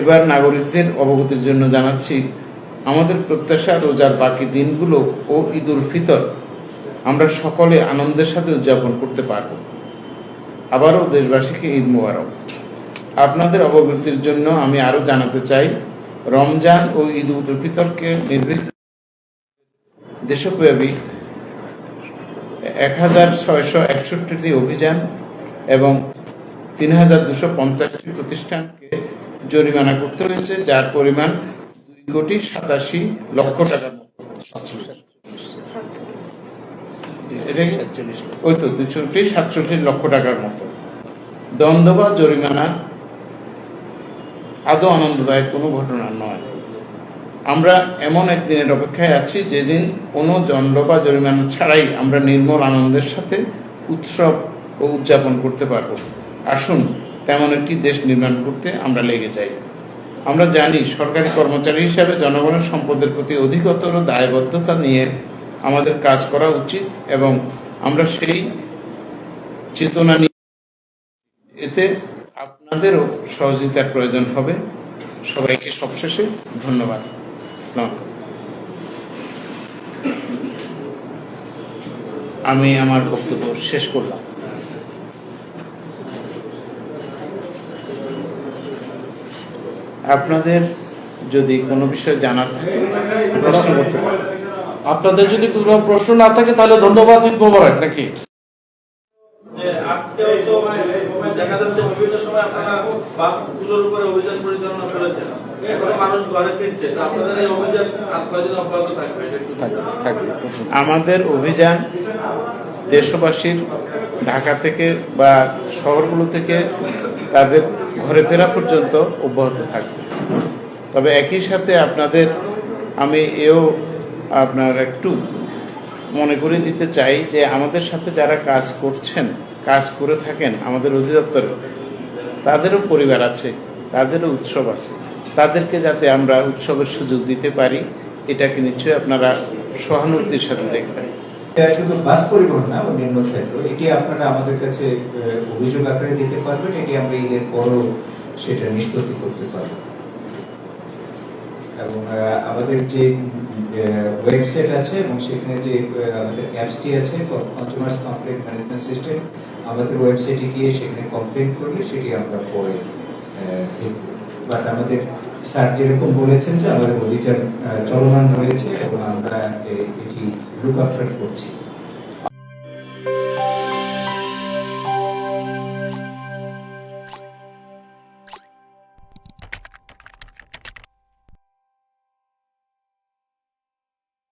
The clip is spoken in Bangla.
এবার নাগরিকদের অবগতির জন্য জানাচ্ছি, আমাদের প্রত্যাশা রোজার বাকি দিনগুলো ও ঈদ উল ফিতর আমরা সকলে আনন্দের সাথে উদযাপন করতে পারব। আবারও দেশবাসীকে ঈদ মোবারক। আপনাদের অবগতির জন্য আমি আরও জানাতে চাই, রমজান ও ঈদ উল ফিতরকে নির্বিঘ্ন দেশব্যাপী এক হাজার ছয়শো একষট্টিটি অভিযান এবং তিন হাজার দুশো পঞ্চাশটি প্রতিষ্ঠানকে জরিমানা করতে হয়েছে, যার পরিমাণ দুই কোটি সাতাশি লক্ষ টাকার ওই তো, দুশো সাতচল্লিশ লক্ষ টাকার মতো। দ্বন্দ্ব বা জরিমানা আদৌ আনন্দদায়ক কোনো ঘটনা নয়। আমরা এমন একদিনের অপেক্ষায় আছি, যেদিন কোনো দণ্ড বা জরিমানা ছাড়াই আমরা নির্মল আনন্দের সাথে উৎসব ও উদযাপন করতে পারব। আসুন তেমন একটি দেশ নির্মাণ করতে আমরা লেগে যাই। আমরা জানি সরকারি কর্মচারী হিসাবে জনগণের সম্পদের প্রতি অধিকতর দায়বদ্ধতা নিয়ে আমাদের কাজ করা উচিত এবং আমরা সেই চেতনা নিয়ে এতে আপনাদেরও সহযোগিতার প্রয়োজন হবে। সবাইকে সবশেষে ধন্যবাদ। আমি আমার বক্তব্য শেষ করলাম। আপনাদের যদি কোনো বিষয় জানার থাকে প্রশ্ন করতে পারেন। আপনাদের যদি কোনো প্রশ্ন না থাকে তাহলে ধন্যবাদ মোবারক নাকি? আজকেও তো দেখা যাচ্ছে বিভিন্ন সময় আপনারা বাসগুলোর উপরে অভিযান পরিচালনা করেছেন। থাকবে। আমাদের অভিযান দেশবাসীর ঢাকা থেকে বা শহরগুলো থেকে তাদের ঘরে ফেরা পর্যন্ত অব্যাহত থাকবে। তবে একই সাথে আপনাদের, আমি এও আপনার একটু মনে করে দিতে চাই যে আমাদের সাথে যারা কাজ করছেন, কাজ করে থাকেন আমাদের অধিদপ্তরে, তাদেরও পরিবার আছে, তাদেরও উৎসব আছে। তাদেরকে যাতে আমরা উৎসবের সুযোগ দিতে পারি, এটাকে নিশ্চয়ই আপনারা সহানুভূতির সাথে দেখবেন। শুধু বাস পরিবহন না অন্যান্য ক্ষেত্র। এটি আপনারা আমাদের কাছে অভিযোগ আকারে দিতে পারবেন, এটি আমরা ঈদের পরও সেটা নিষ্পত্তি করতে পারব। এবং আমাদের যে ওয়েবসাইট আছে এবং সেখানে যে আমাদের অ্যাপসটি আছে কনজিউমার্স কমপ্লেন ম্যানেজমেন্ট সিস্টেম আমাদের ওয়েবসাইটে গিয়ে সেখানে কমপ্লেন করলে সেটি আমরা পরে বাট আমাদের স্যার যেরকম বলেছেন যে আমাদের অভিযান চলমান রয়েছে এবং আমরা এটি লুক আফটার করছি।